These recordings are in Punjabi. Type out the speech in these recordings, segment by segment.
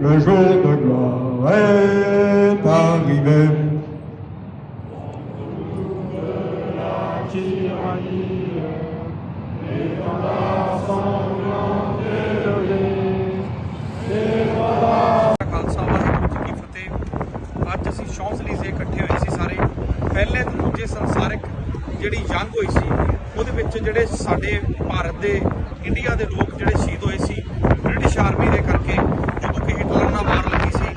le jour de gloire est arrivé. Khalsa Waheguru ji ਕੀ ਫਤਿਹ ਅੱਜ ਅਸੀਂ ਸ਼ੌਂਸਲੀਜ਼ੇ ਇਕੱਠੇ ਹੋਏ ਸੀ ਸਾਰੇ ਪਹਿਲੇ ਤੇ ਦੂਜੇ ਸੰਸਾਰਿਕ ਜਿਹੜੀ ਜੰਗ ਹੋਈ ਸੀ, ਉਹਦੇ ਵਿੱਚ ਜਿਹੜੇ ਸਾਡੇ ਭਾਰਤ ਦੇ, ਇੰਡੀਆ ਦੇ ਲੋਕ ਜਿਹੜੇ ਸ਼ਹੀਦ ਹੋਏ ਸੀ, ਬ੍ਰਿਟਿਸ਼ ਆਰਮੀ ਦੇ ਕਰਕੇ ਜਦੋਂ ਕਿ ਹਿਟਲਰ ਨਾਲ ਵਾਰ ਲੱਗੀ ਸੀ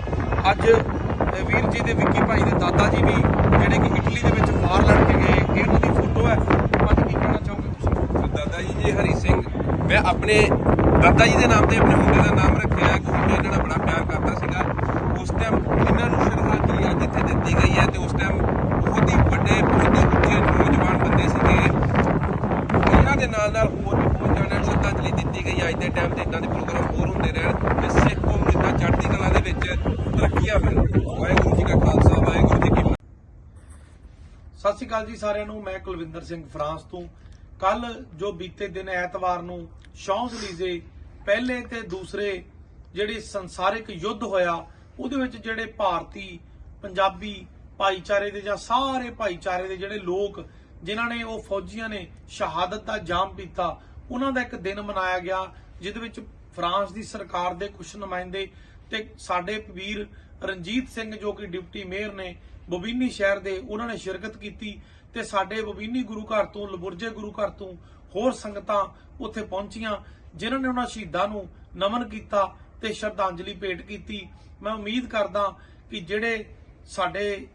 ਅੱਜ ਵੀਰ ਜੀ ਦੇ ਵਿੱਕੀ ਭਾਈ ਦੇ ਦਾਦਾ ਜੀ ਵੀ ਜਿਹੜੇ ਕਿ ਇਟਲੀ ਦੇ ਵਿੱਚ ਵਾਰ ਲੜ ਕੇ ਗਏ, ਇਹ ਉਹਨਾਂ ਦੀ ਫੋਟੋ ਹੈ। ਅੱਜ ਕੀ ਕਹਿਣਾ ਚਾਹੋਗੇ ਤੁਸੀਂ? ਦਾਦਾ ਜੀ ਜੀ ਹਰੀ ਸਿੰਘ, ਮੈਂ ਆਪਣੇ ਦਾਦਾ ਜੀ ਦੇ ਨਾਮ ਤੇ ਆਪਣੇ ਮੁੰਡੇ ਦਾ ਨਾਮ ਰੱਖਿਆ ਕਿਉਂਕਿ ਮੈਂ ਇਹਨਾਂ ਨਾਲ ਬੜਾ ਪਿਆਰ ਕਰਦਾ ਸੀਗਾ। ਉਸ ਟਾਈਮ ਇਹਨਾਂ ਨੂੰ ਸ਼ਰਧਾਂਜਲੀ ਅੱਜ ਇੱਥੇ ਦਿੱਤੀ ਗਈ ਹੈ ਤੇ ਉਸ ਟਾਈਮ ਬਹੁਤ ਹੀ ਵੱਡੇ, ਬਹੁਤ ਹੀ ਉੱਚੇ ਨੌਜਵਾਨ ਬੰਦੇ ਸੀਗੇ। ਇਹਨਾਂ ਦੇ ਨਾਲ ਨਾਲ ਹੋਰ ਵੀ ਬਹੁਤ ਜਣਿਆਂ ਨੂੰ ਸ਼ਰਧਾਂਜਲੀ ਦਿੱਤੀ ਗਈ ਅੱਜ ਦੇ ਟਾਈਮ ਤੇ ਇਦਾਂ ਦੇ ਪ੍ਰੋਗਰਾਮ ਹੋਰ ਹੁੰਦੇ ਰਹਿਣ ਤੇ ਸਿੱਖ ਕੌਮ ਨੂੰ ਇਦਾਂ ਚੜ੍ਹਦੀ ਕਲਾ ਦੇ ਵਿੱਚ ਤਰੱਕੀਆਂ ਮਿਲਣ ਵਾਹਿਗੁਰੂ ਜੀ ਕਾ ਖਾਲਸਾ ਵਾਹਿਗੁਰੂ ਜੀ ਕੀ ਫਤਿਹ ਸਤਿ ਸ਼੍ਰੀ ਅਕਾਲ ਜੀ ਸਾਰਿਆਂ ਨੂੰ, ਮੈਂ ਕੁਲਵਿੰਦਰ ਸਿੰਘ ਫਰਾਂਸ ਤੋਂ। ਕੱਲ ਜੋ ਬੀਤੇ ਦਿਨ ਐਤਵਾਰ ਨੂੰ ਸ਼ੌਂਜ਼ਲੀਜ਼ੇ ਪਹਿਲੇ ਤੇ ਦੂਸਰੇ ਜਿਹੜੀ ਸੰਸਾਰਿਕ ਯੁੱਧ ਹੋਇਆ, ਉਹਦੇ ਵਿੱਚ ਜਿਹੜੇ ਭਾਰਤੀ, ਪੰਜਾਬੀ ਭਾਈਚਾਰੇ ਦੇ ਜਾਂ ਸਾਰੇ ਭਾਈਚਾਰੇ ਦੇ ਜਿਹੜੇ ਲੋਕ, ਜਿਨ੍ਹਾਂ ਨੇ ਉਹ ਫੌਜੀਆਂ ਨੇ ਸ਼ਹਾਦਤ ਦਾ ਜਾਮ ਪੀਤਾ, ਉਹਨਾਂ ਦਾ ਇੱਕ ਦਿਨ ਮਨਾਇਆ ਗਿਆ, ਜਿਹਦੇ ਵਿੱਚ ਫਰਾਂਸ ਦੀ ਸਰਕਾਰ ਦੇ ਕੁਝ ਨੁਮਾਇੰਦੇ ਤੇ ਸਾਡੇ ਵੀਰ ਰਣਜੀਤ ਸਿੰਘ ਜੋ ਕਿ ਡਿਪਟੀ ਮੇਅਰ ਨੇ ਬਬੀਨੀ ਸ਼ਹਿਰ ਦੇ, ਉਹਨਾਂ ਨੇ ਸ਼ਿਰਕਤ ਕੀਤੀ ਤੇ ਸਾਡੇ ਬਬੀਨੀ ਗੁਰੂ ਘਰ ਤੋਂ, ਲਬੁਰਜੇ ਗੁਰੂ ਘਰ ਤੋਂ ਹੋਰ ਸੰਗਤਾਂ ਉੱਥੇ ਪਹੁੰਚੀਆਂ, ਜਿਨ੍ਹਾਂ ਨੇ ਉਹਨਾਂ ਸ਼ਹੀਦਾਂ ਨੂੰ ਨਮਨ ਕੀਤਾ ਤੇ ਸ਼ਰਧਾਂਜਲੀ ਭੇਟ ਕੀਤੀ। ਮੈਂ ਉਮੀਦ ਕਰਦਾ ਕਿ ਜਿਹੜੇ ਸਾਡੇ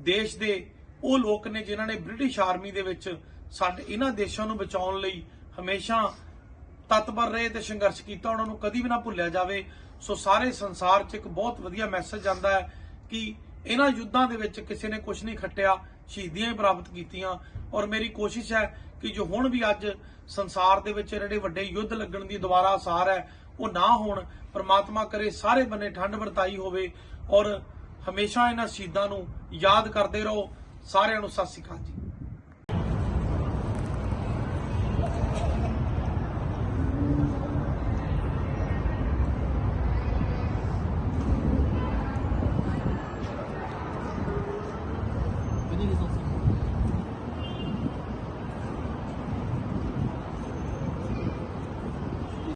ਦੇਸ਼ ਦੇ ਉਹ ਲੋਕ ਨੇ, ਜਿਨ੍ਹਾਂ ਨੇ ਬ੍ਰਿਟਿਸ਼ ਆਰਮੀ ਦੇ ਵਿੱਚ ਸਾਡੇ, ਇਹਨਾਂ ਦੇਸ਼ਾਂ ਨੂੰ ਬਚਾਉਣ ਲਈ ਹਮੇਸ਼ਾ ਤਤਪਰ ਰਹੇ ਤੇ ਸੰਘਰਸ਼ ਕੀਤਾ, ਉਹਨਾਂ ਨੂੰ ਕਦੀ ਵੀ ਨਾ ਭੁੱਲਿਆ ਜਾਵੇ। ਸੋ ਸਾਰੇ ਸੰਸਾਰ 'ਚ ਇੱਕ ਬਹੁਤ ਵਧੀਆ ਮੈਸੇਜ ਜਾਂਦਾ ਹੈ ਕਿ ਇਹਨਾਂ ਯੁੱਧਾਂ ਦੇ ਵਿੱਚ ਕਿਸੇ ਨੇ ਕੁਝ ਨਹੀਂ ਖੱਟਿਆ, ਸ਼ਹੀਦੀਆਂ ਹੀ ਪ੍ਰਾਪਤ ਕੀਤੀਆਂ। ਔਰ ਮੇਰੀ ਕੋਸ਼ਿਸ਼ ਹੈ ਕਿ ਜੋ ਹੁਣ ਵੀ ਅੱਜ ਸੰਸਾਰ ਦੇ ਵਿੱਚ ਜਿਹੜੇ ਵੱਡੇ ਯੁੱਧ ਲੱਗਣ ਦੀ ਦੁਬਾਰਾ ਆਸਾਰ ਹੈ, ਉਹ ਨਾ ਹੋਣ, ਪ੍ਰਮਾਤਮਾ ਕਰੇ ਸਾਰੇ ਬੰਨੇ ਠੰਡ ਵਰਤਾਈ ਹੋਵੇ। ਔਰ ਹਮੇਸ਼ਾ ਇਹਨਾਂ ਸ਼ਹੀਦਾਂ ਨੂੰ ਯਾਦ ਕਰਦੇ ਰਹੋ। ਸਾਰਿਆਂ ਨੂੰ ਸਤਿ ਸ਼੍ਰੀ ਅਕਾਲ ਜੀ।